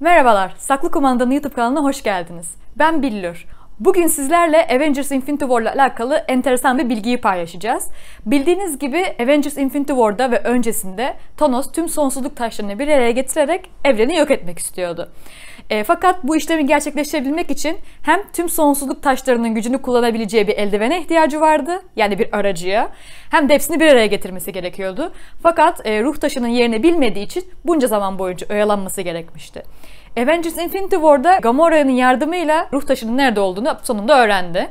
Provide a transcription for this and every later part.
Merhabalar, Saklı Kumanda'nın YouTube kanalına hoş geldiniz. Ben Billur. Bugün sizlerle Avengers Infinity War ile alakalı enteresan bir bilgiyi paylaşacağız. Bildiğiniz gibi Avengers Infinity War'da ve öncesinde Thanos tüm sonsuzluk taşlarını bir araya getirerek evreni yok etmek istiyordu. E, fakat bu işlemi gerçekleştirebilmek için hem tüm sonsuzluk taşlarının gücünü kullanabileceği bir eldivene ihtiyacı vardı. Yani bir aracıya. Hem de hepsini bir araya getirmesi gerekiyordu. Fakat e, ruh taşının yerini bilmediği için bunca zaman boyunca oyalanması gerekmişti. Avengers Infinity War'da Gamora'nın yardımıyla ruh taşının nerede olduğunu sonunda öğrendi.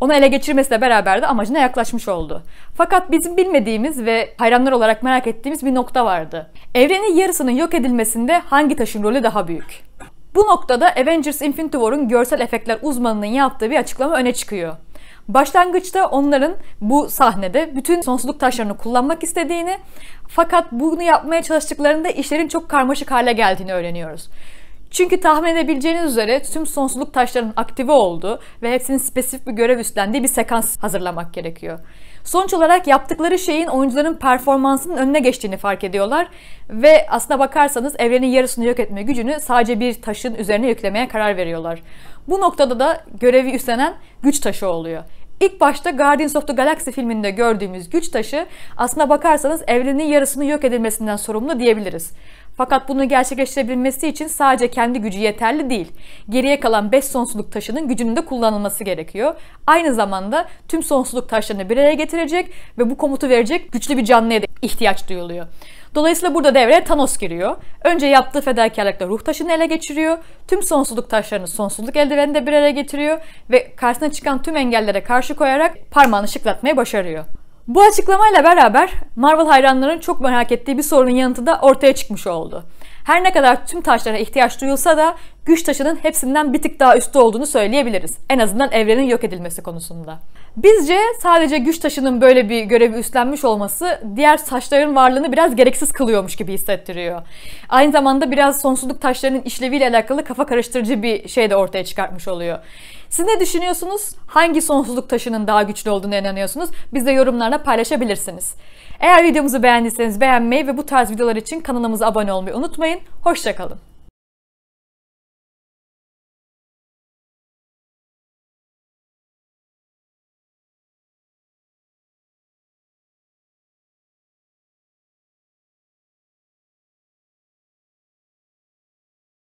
Onu ele geçirmesiyle beraber de amacına yaklaşmış oldu. Fakat bizim bilmediğimiz ve hayranlar olarak merak ettiğimiz bir nokta vardı. Evrenin yarısının yok edilmesinde hangi taşın rolü daha büyük? Bu noktada Avengers Infinity War'un görsel efektler uzmanının yaptığı bir açıklama öne çıkıyor. Başlangıçta onların bu sahnede bütün sonsuzluk taşlarını kullanmak istediğini fakat bunu yapmaya çalıştıklarında işlerin çok karmaşık hale geldiğini öğreniyoruz. Çünkü tahmin edebileceğiniz üzere tüm sonsuzluk taşlarının aktive olduğu ve hepsinin spesifik bir görev üstlendiği bir sekans hazırlamak gerekiyor. Sonuç olarak yaptıkları şeyin oyuncuların performansının önüne geçtiğini fark ediyorlar ve aslına bakarsanız evrenin yarısını yok etme gücünü sadece bir taşın üzerine yüklemeye karar veriyorlar. Bu noktada da görevi üstlenen güç taşı oluyor. İlk başta Guardians of the Galaxy filminde gördüğümüz güç taşı aslına bakarsanız evrenin yarısını yok edilmesinden sorumlu diyebiliriz. Fakat bunu gerçekleştirebilmesi için sadece kendi gücü yeterli değil. Geriye kalan 5 sonsuzluk taşının gücünün de kullanılması gerekiyor. Aynı zamanda tüm sonsuzluk taşlarını bir araya getirecek ve bu komutu verecek güçlü bir canlıya da ihtiyaç duyuluyor. Dolayısıyla burada devreye Thanos giriyor. Önce yaptığı fedakarlıkla ruh taşını ele geçiriyor. Tüm sonsuzluk taşlarını sonsuzluk eldiveninde bir araya getiriyor ve karşısına çıkan tüm engellere karşı koyarak parmağını şıklatmayı başarıyor. Bu açıklamayla beraber Marvel hayranlarının çok merak ettiği bir sorunun yanıtı da ortaya çıkmış oldu. Her ne kadar tüm taşlara ihtiyaç duyulsa da güç taşının hepsinden bir tık daha üstte olduğunu söyleyebiliriz. En azından evrenin yok edilmesi konusunda. Bizce sadece güç taşının böyle bir görevi üstlenmiş olması diğer taşların varlığını biraz gereksiz kılıyormuş gibi hissettiriyor. Aynı zamanda biraz sonsuzluk taşlarının işleviyle alakalı kafa karıştırıcı bir şey de ortaya çıkartmış oluyor. Siz ne düşünüyorsunuz? Hangi sonsuzluk taşının daha güçlü olduğunu inanıyorsunuz? Bizde yorumlarla paylaşabilirsiniz. Eğer videomuzu beğendiyseniz beğenmeyi ve bu tarz videolar için kanalımıza abone olmayı unutmayın. Hoşçakalın.